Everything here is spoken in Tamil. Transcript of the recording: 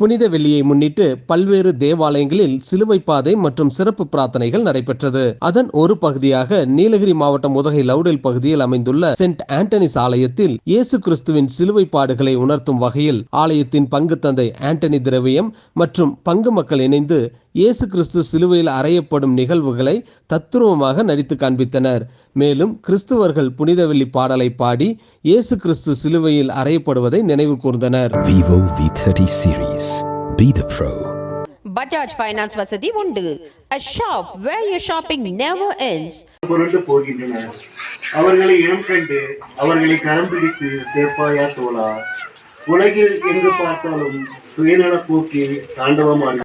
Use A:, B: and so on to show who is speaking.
A: புனித வெள்ளியை முன்னிட்டு பல்வேறு தேவாலயங்களில் சிலுவை பாதை மற்றும் சிறப்பு பிரார்த்தனைகள் நடைபெற்றது. அதன் ஒரு பகுதியாக நீலகிரி மாவட்டம் உதகை லவுடல் பகுதியில் அமைந்துள்ள சென்ட் ஆண்டனிஸ் ஆலயத்தில் இயேசு கிறிஸ்துவின் சிலுவை பாடுகளை உணர்த்தும் வகையில் ஆலயத்தின் பங்கு தந்தை ஆண்டனி திரவியம் மற்றும் பங்கு மக்கள் இணைந்து இயேசு கிறிஸ்து சிலுவையில் அறையப்படும் நிகழ்வுகளை தத்துருவமாக நடித்து காண்பித்தனர். மேலும் கிறிஸ்துவர்கள் புனித வெள்ளி பாடலை பாடி இயேசு கிறிஸ்து சிலுவையில் அறையப்படுவதை நினைவு கூர்ந்தனர்.
B: Vivo V30 series. Be the pro.
C: Bajaj finance வசதி உண்டு. A shop where your shopping never ends.
D: புரண்டு போகின்றனர். அவர்களை இனம் கண்டு அவர்களை கரம் பிடித்து சேர்ப்பாயா தோழா உலகில் எங்கு பார்த்தாலும் சுயநல போக்கி தாண்டவமான